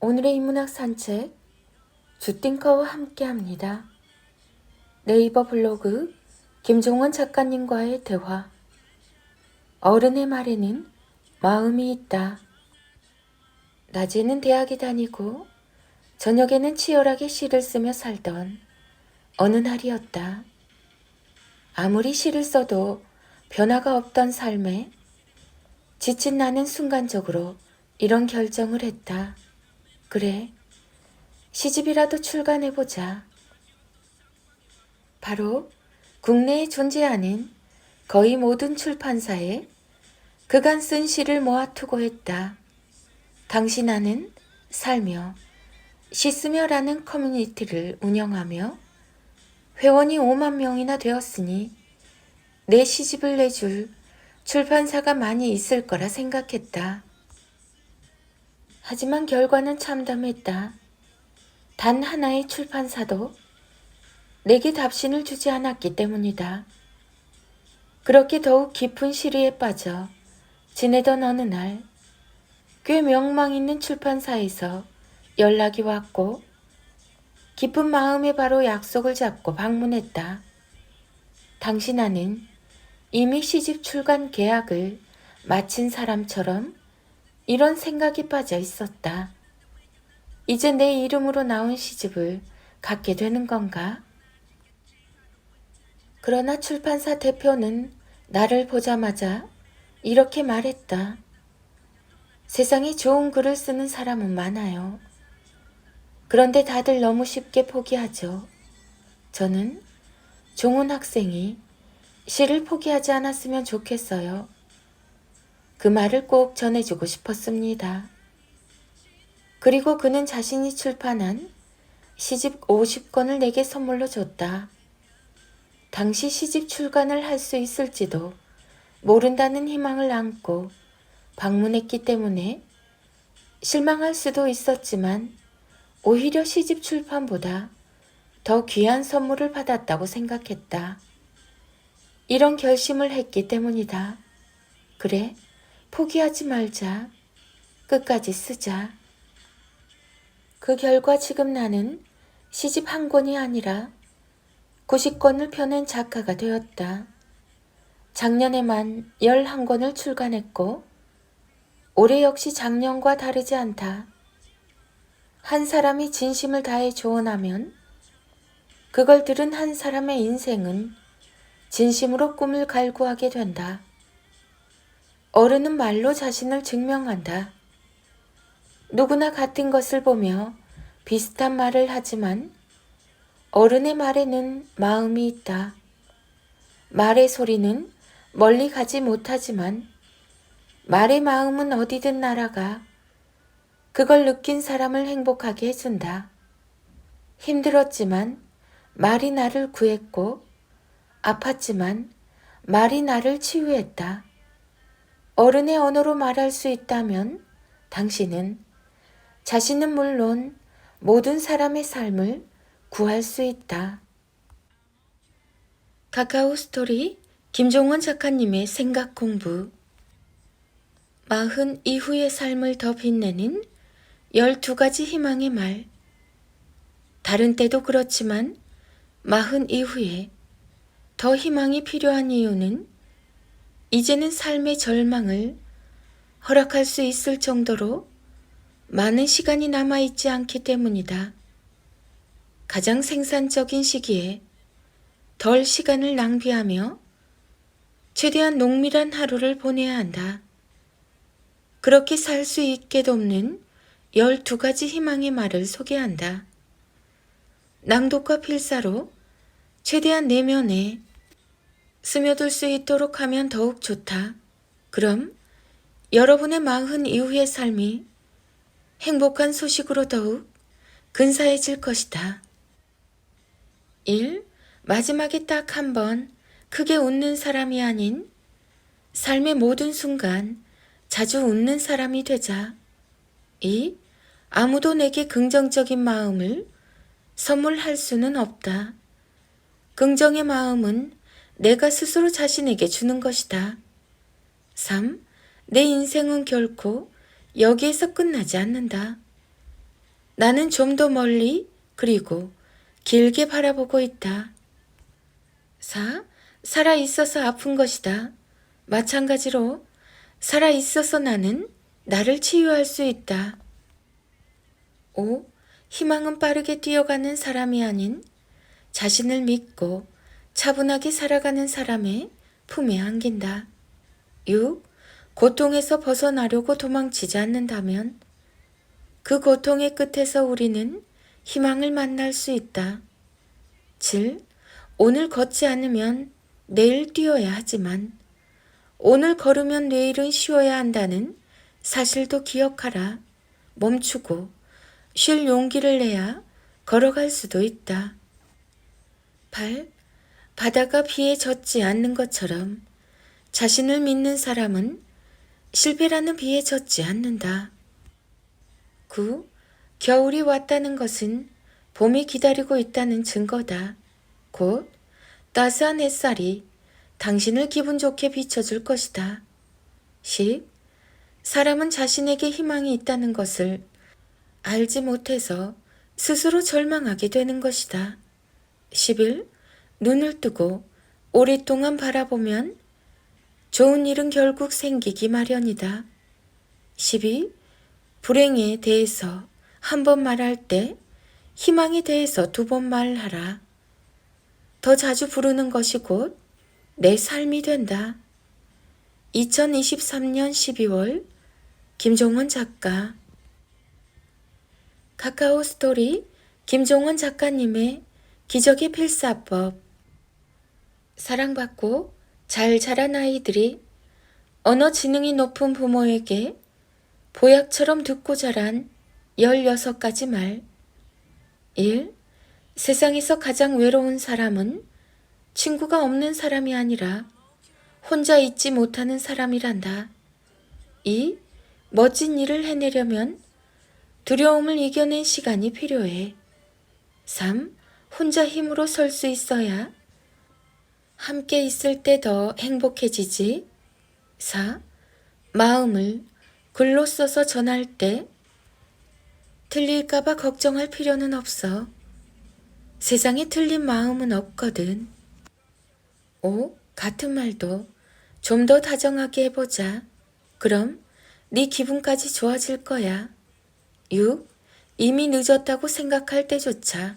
오늘의 인문학 산책 주띵커와 함께합니다. 네이버 블로그 김종원 작가님과의 대화 어른의 말에는 마음이 있다. 낮에는 대학에 다니고 저녁에는 치열하게 시를 쓰며 살던 어느 날이었다. 아무리 시를 써도 변화가 없던 삶에 지친 나는 순간적으로 이런 결정을 했다. 그래, 시집이라도 출간해보자. 바로 국내에 존재하는 거의 모든 출판사에 그간 쓴 시를 모아 투고했다. 당시 나는 살며 시쓰며라는 커뮤니티를 운영하며 회원이 5만 명이나 되었으니 내 시집을 내줄 출판사가 많이 있을 거라 생각했다. 하지만 결과는 참담했다. 단 하나의 출판사도 내게 답신을 주지 않았기 때문이다. 그렇게 더욱 깊은 시리에 빠져 지내던 어느 날, 꽤 명망 있는 출판사에서 연락이 왔고, 기쁜 마음에 바로 약속을 잡고 방문했다. 당시 나는 이미 시집 출간 계약을 마친 사람처럼 이런 생각이 빠져 있었다. 이제 내 이름으로 나온 시집을 갖게 되는 건가? 그러나 출판사 대표는 나를 보자마자 이렇게 말했다. 세상에 좋은 글을 쓰는 사람은 많아요. 그런데 다들 너무 쉽게 포기하죠. 저는 종훈 학생이 시를 포기하지 않았으면 좋겠어요. 그 말을 꼭 전해주고 싶었습니다. 그리고 그는 자신이 출판한 시집 50권을 내게 선물로 줬다. 당시 시집 출간을 할 수 있을지도 모른다는 희망을 안고 방문했기 때문에 실망할 수도 있었지만 오히려 시집 출판보다 더 귀한 선물을 받았다고 생각했다. 이런 결심을 했기 때문이다. 그래, 포기하지 말자. 끝까지 쓰자. 그 결과 지금 나는 시집 한 권이 아니라 90권을 펴낸 작가가 되었다. 작년에만 11권을 출간했고, 올해 역시 작년과 다르지 않다. 한 사람이 진심을 다해 조언하면, 그걸 들은 한 사람의 인생은 진심으로 꿈을 갈구하게 된다. 어른은 말로 자신을 증명한다. 누구나 같은 것을 보며 비슷한 말을 하지만 어른의 말에는 마음이 있다. 말의 소리는 멀리 가지 못하지만 말의 마음은 어디든 날아가 그걸 느낀 사람을 행복하게 해준다. 힘들었지만 말이 나를 구했고 아팠지만 말이 나를 치유했다. 어른의 언어로 말할 수 있다면 당신은 자신은 물론 모든 사람의 삶을 구할 수 있다. 카카오 스토리 김종원 작가님의 생각 공부 마흔 이후의 삶을 더 빛내는 12가지 희망의 말 다른 때도 그렇지만 마흔 이후에 더 희망이 필요한 이유는 이제는 삶의 절망을 허락할 수 있을 정도로 많은 시간이 남아있지 않기 때문이다. 가장 생산적인 시기에 덜 시간을 낭비하며 최대한 농밀한 하루를 보내야 한다. 그렇게 살 수 있게 돕는 12가지 희망의 말을 소개한다. 낭독과 필사로 최대한 내면에 스며들 수 있도록 하면 더욱 좋다. 그럼 여러분의 마흔 이후의 삶이 행복한 소식으로 더욱 근사해질 것이다. 1. 마지막에 딱 한 번 크게 웃는 사람이 아닌 삶의 모든 순간 자주 웃는 사람이 되자. 2. 아무도 내게 긍정적인 마음을 선물할 수는 없다. 긍정의 마음은 내가 스스로 자신에게 주는 것이다. 3. 내 인생은 결코 여기에서 끝나지 않는다. 나는 좀 더 멀리 그리고 길게 바라보고 있다. 4. 살아 있어서 아픈 것이다. 마찬가지로 살아 있어서 나는 나를 치유할 수 있다. 5. 희망은 빠르게 뛰어가는 사람이 아닌 자신을 믿고 차분하게 살아가는 사람의 품에 안긴다. 6. 고통에서 벗어나려고 도망치지 않는다면 그 고통의 끝에서 우리는 희망을 만날 수 있다. 7. 오늘 걷지 않으면 내일 뛰어야 하지만 오늘 걸으면 내일은 쉬어야 한다는 사실도 기억하라. 멈추고 쉴 용기를 내야 걸어갈 수도 있다. 8. 바다가 비에 젖지 않는 것처럼 자신을 믿는 사람은 실패라는 비에 젖지 않는다. 9. 겨울이 왔다는 것은 봄이 기다리고 있다는 증거다. 곧 따스한 햇살이 당신을 기분 좋게 비춰줄 것이다. 10. 사람은 자신에게 희망이 있다는 것을 알지 못해서 스스로 절망하게 되는 것이다. 11. 눈을 뜨고 오랫동안 바라보면 좋은 일은 결국 생기기 마련이다. 12. 불행에 대해서 한 번 말할 때 희망에 대해서 두 번 말하라. 더 자주 부르는 것이 곧 내 삶이 된다. 2023년 12월 김종원 작가 카카오 스토리 김종원 작가님의 기적의 필사법 사랑받고 잘 자란 아이들이 언어 지능이 높은 부모에게 보약처럼 듣고 자란 16가지 말 1. 세상에서 가장 외로운 사람은 친구가 없는 사람이 아니라 혼자 있지 못하는 사람이란다. 2. 멋진 일을 해내려면 두려움을 이겨낸 시간이 필요해. 3. 혼자 힘으로 설 수 있어야 함께 있을 때 더 행복해지지. 4. 마음을 글로 써서 전할 때 틀릴까봐 걱정할 필요는 없어. 세상에 틀린 마음은 없거든. 5. 같은 말도 좀 더 다정하게 해보자. 그럼 네 기분까지 좋아질 거야. 6. 이미 늦었다고 생각할 때조차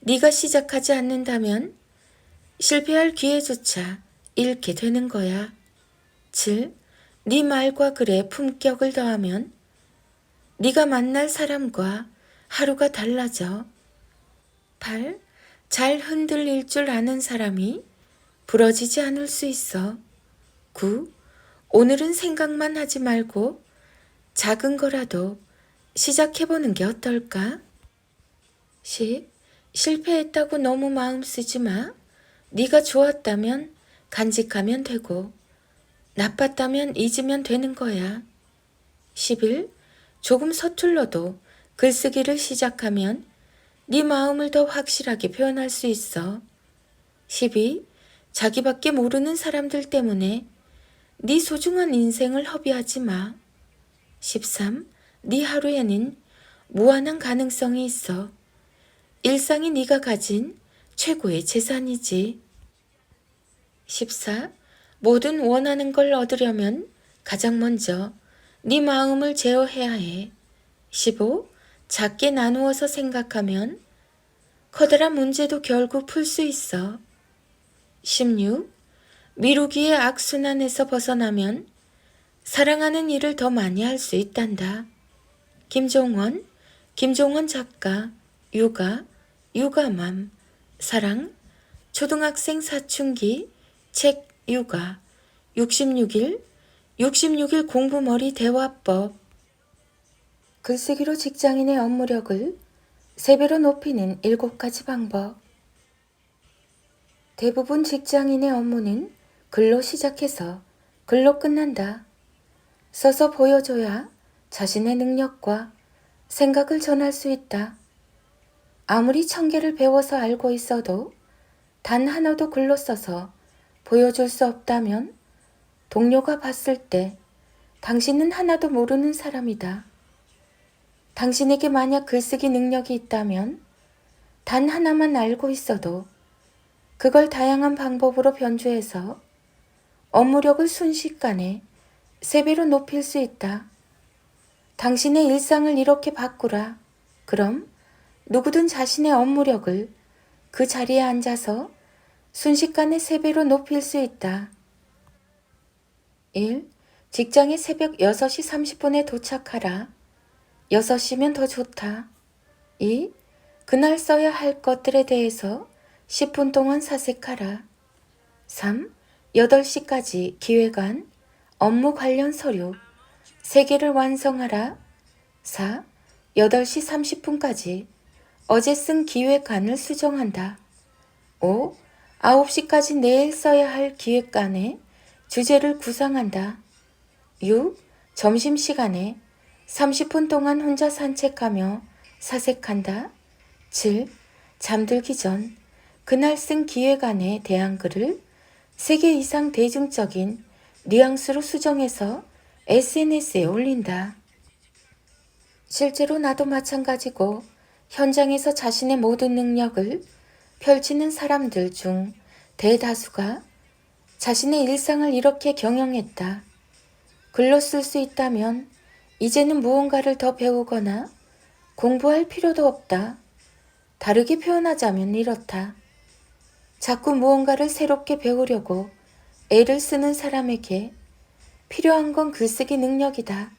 네가 시작하지 않는다면 실패할 기회조차 잃게 되는 거야. 7. 네 말과 글에 품격을 더하면 네가 만날 사람과 하루가 달라져. 8. 잘 흔들릴 줄 아는 사람이 부러지지 않을 수 있어. 9. 오늘은 생각만 하지 말고 작은 거라도 시작해보는 게 어떨까? 10. 실패했다고 너무 마음 쓰지 마. 네가 좋았다면 간직하면 되고 나빴다면 잊으면 되는 거야. 11. 조금 서툴러도 글쓰기를 시작하면 네 마음을 더 확실하게 표현할 수 있어. 12. 자기밖에 모르는 사람들 때문에 네 소중한 인생을 허비하지 마. 13. 네 하루에는 무한한 가능성이 있어. 일상이 네가 가진 최고의 재산이지. 14. 뭐든 원하는 걸 얻으려면 가장 먼저 네 마음을 제어해야 해. 15. 작게 나누어서 생각하면 커다란 문제도 결국 풀 수 있어. 16. 미루기의 악순환에서 벗어나면 사랑하는 일을 더 많이 할 수 있단다. 김종원, 김종원 작가, 육아, 육아맘, 사랑, 초등학생 사춘기, 책 육아, 66일, 66일 공부머리 대화법, 글쓰기로 직장인의 업무력을 3배로 높이는 7가지 방법. 대부분 직장인의 업무는 글로 시작해서 글로 끝난다. 써서 보여줘야 자신의 능력과 생각을 전할 수 있다. 아무리 천 개를 배워서 알고 있어도 단 하나도 글로 써서 보여줄 수 없다면 동료가 봤을 때 당신은 하나도 모르는 사람이다. 당신에게 만약 글쓰기 능력이 있다면 단 하나만 알고 있어도 그걸 다양한 방법으로 변주해서 업무력을 순식간에 세 배로 높일 수 있다. 당신의 일상을 이렇게 바꾸라. 그럼 누구든 자신의 업무력을 그 자리에 앉아서 순식간에 세 배로 높일 수 있다. 1. 직장에 새벽 6시 30분에 도착하라. 6시면 더 좋다. 2. 그날 써야 할 것들에 대해서 10분 동안 사색하라. 3. 8시까지 기획안, 업무 관련 서류 3개를 완성하라. 4. 8시 30분까지 어제 쓴 기획안을 수정한다. 5. 9시까지 내일 써야 할 기획안에 주제를 구상한다. 6. 점심시간에 30분 동안 혼자 산책하며 사색한다. 7. 잠들기 전 그날 쓴 기획안에 대한 글을 3개 이상 대중적인 뉘앙스로 수정해서 SNS에 올린다. 실제로 나도 마찬가지고 현장에서 자신의 모든 능력을 펼치는 사람들 중 대다수가 자신의 일상을 이렇게 경영했다. 글로 쓸 수 있다면 이제는 무언가를 더 배우거나 공부할 필요도 없다. 다르게 표현하자면 이렇다. 자꾸 무언가를 새롭게 배우려고 애를 쓰는 사람에게 필요한 건 글쓰기 능력이다.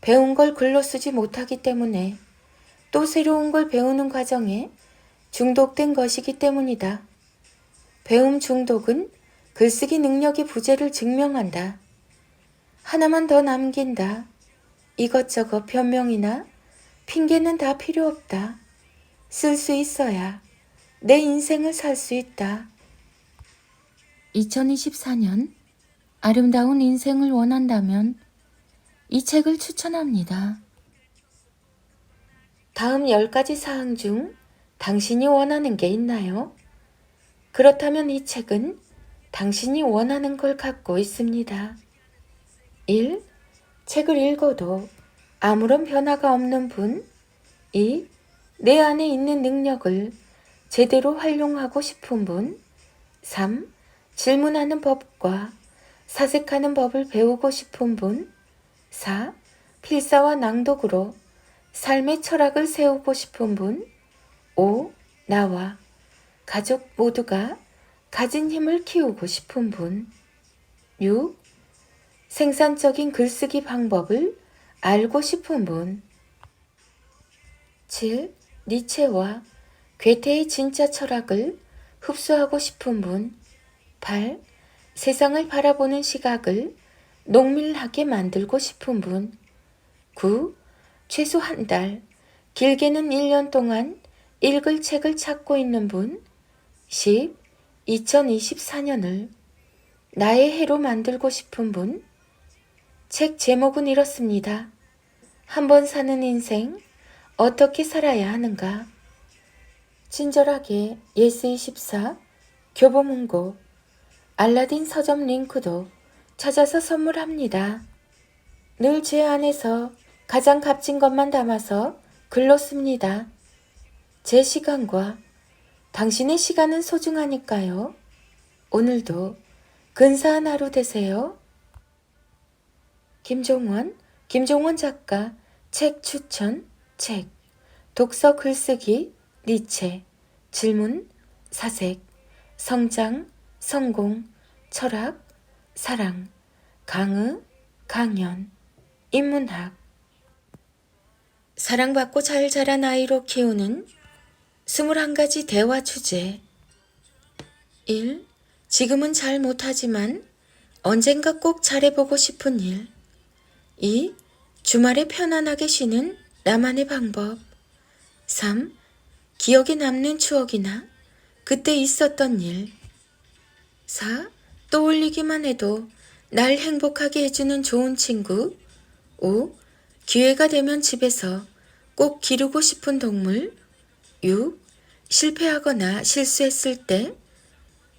배운 걸 글로 쓰지 못하기 때문에 또 새로운 걸 배우는 과정에 중독된 것이기 때문이다. 배움 중독은 글쓰기 능력의 부재를 증명한다. 하나만 더 남긴다. 이것저것 변명이나 핑계는 다 필요 없다. 쓸 수 있어야 내 인생을 살 수 있다. 2024년 아름다운 인생을 원한다면 이 책을 추천합니다. 다음 10가지 사항 중 당신이 원하는 게 있나요? 그렇다면 이 책은 당신이 원하는 걸 갖고 있습니다. 1. 책을 읽어도 아무런 변화가 없는 분. 2. 내 안에 있는 능력을 제대로 활용하고 싶은 분. 3. 질문하는 법과 사색하는 법을 배우고 싶은 분. 4. 필사와 낭독으로 삶의 철학을 세우고 싶은 분. 5. 나와 가족 모두가 가진 힘을 키우고 싶은 분. 6. 생산적인 글쓰기 방법을 알고 싶은 분. 7. 니체와 괴테의 진짜 철학을 흡수하고 싶은 분. 8. 세상을 바라보는 시각을 농밀하게 만들고 싶은 분. 9. 최소 한 달, 길게는 1년 동안 읽을 책을 찾고 있는 분. 10. 2024년을 나의 해로 만들고 싶은 분. 책 제목은 이렇습니다. 한 번 사는 인생, 어떻게 살아야 하는가? 친절하게 예스24, 교보문고, 알라딘 서점 링크도 찾아서 선물합니다. 늘 제 안에서 가장 값진 것만 담아서 글로 씁니다. 제 시간과 당신의 시간은 소중하니까요. 오늘도 근사한 하루 되세요. 김종원, 김종원 작가 책 추천, 책, 독서 글쓰기, 니체, 질문, 사색, 성장, 성공, 철학, 사랑, 강의, 강연, 인문학. 사랑받고 잘 자란 아이로 키우는 21가지 대화 주제. 1. 지금은 잘 못하지만 언젠가 꼭 잘해보고 싶은 일. 2. 주말에 편안하게 쉬는 나만의 방법. 3. 기억에 남는 추억이나 그때 있었던 일. 4. 떠올리기만 해도 날 행복하게 해주는 좋은 친구. 5. 기회가 되면 집에서 꼭 기르고 싶은 동물. 6. 실패하거나 실수했을 때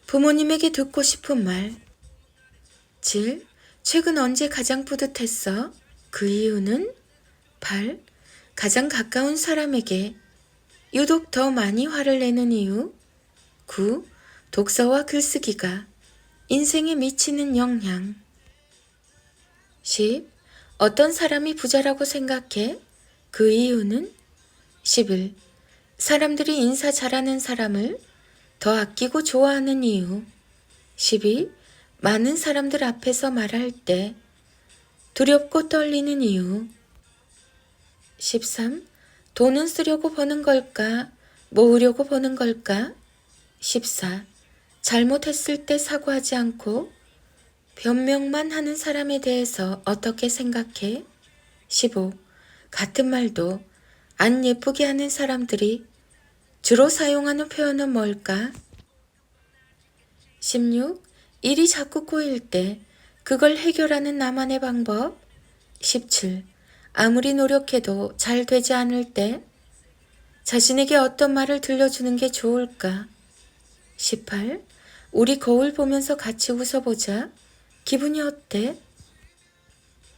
부모님에게 듣고 싶은 말. 7. 최근 언제 가장 뿌듯했어? 그 이유는? 8. 가장 가까운 사람에게 유독 더 많이 화를 내는 이유 9. 독서와 글쓰기가 인생에 미치는 영향 10. 어떤 사람이 부자라고 생각해? 그 이유는 11. 사람들이 인사 잘하는 사람을 더 아끼고 좋아하는 이유 12. 많은 사람들 앞에서 말할 때 두렵고 떨리는 이유 13. 돈은 쓰려고 버는 걸까? 모으려고 버는 걸까? 14. 잘못했을 때 사과하지 않고 변명만 하는 사람에 대해서 어떻게 생각해? 15. 같은 말도 안 예쁘게 하는 사람들이 주로 사용하는 표현은 뭘까? 16. 일이 자꾸 꼬일 때 그걸 해결하는 나만의 방법. 17. 아무리 노력해도 잘 되지 않을 때 자신에게 어떤 말을 들려주는 게 좋을까? 18. 우리 거울 보면서 같이 웃어보자. 기분이 어때?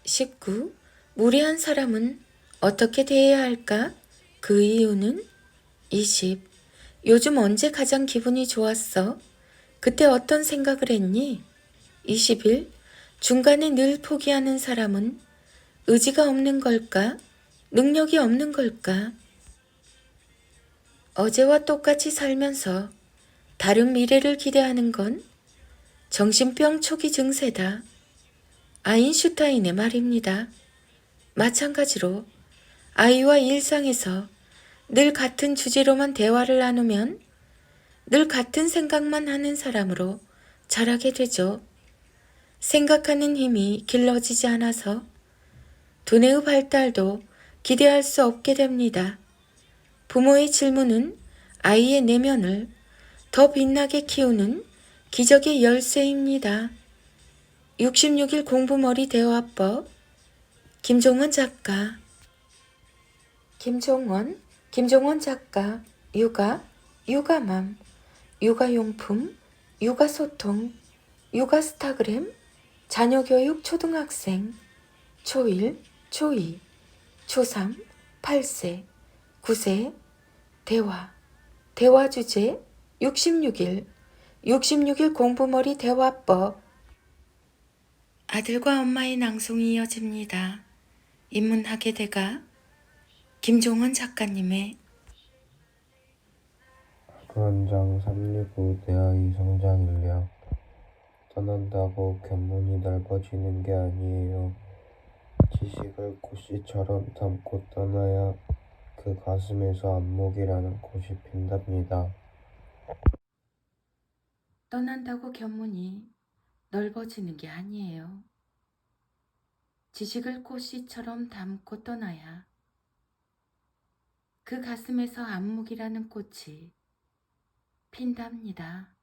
19. 무례한 사람은 어떻게 대해야 할까? 그 이유는? 20. 요즘 언제 가장 기분이 좋았어? 그때 어떤 생각을 했니? 21. 중간에 늘 포기하는 사람은 의지가 없는 걸까? 능력이 없는 걸까? 어제와 똑같이 살면서 다른 미래를 기대하는 건 정신병 초기 증세다. 아인슈타인의 말입니다. 마찬가지로 아이와 일상에서 늘 같은 주제로만 대화를 나누면 늘 같은 생각만 하는 사람으로 자라게 되죠. 생각하는 힘이 길러지지 않아서 두뇌의 발달도 기대할 수 없게 됩니다. 부모의 질문은 아이의 내면을 더 빛나게 키우는 기적의 열쇠입니다. 66일 공부머리 대화법. 김종원 작가. 김종원 김종원 작가. 육아 육아맘. 육아용품 육아소통. 육아스타그램. 자녀교육 초등학생. 초1 초2 초3 8세. 9세. 대화. 대화 주제 66일 66일 공부머리 대화법 아들과 엄마의 낭송이 이어집니다. 인문학의 대가 김종원 작가님의 불안장 365 대아이 성장 인력 떠난다고 견문이 넓어지는 게 아니에요. 지식을 꽃씨처럼 담고 떠나야 그 가슴에서 안목이라는 꽃이 핀답니다. 떠난다고 견문이 넓어지는 게 아니에요. 지식을 꽃씨처럼 담고 떠나야 그 가슴에서 안목이라는 꽃이 핀답니다.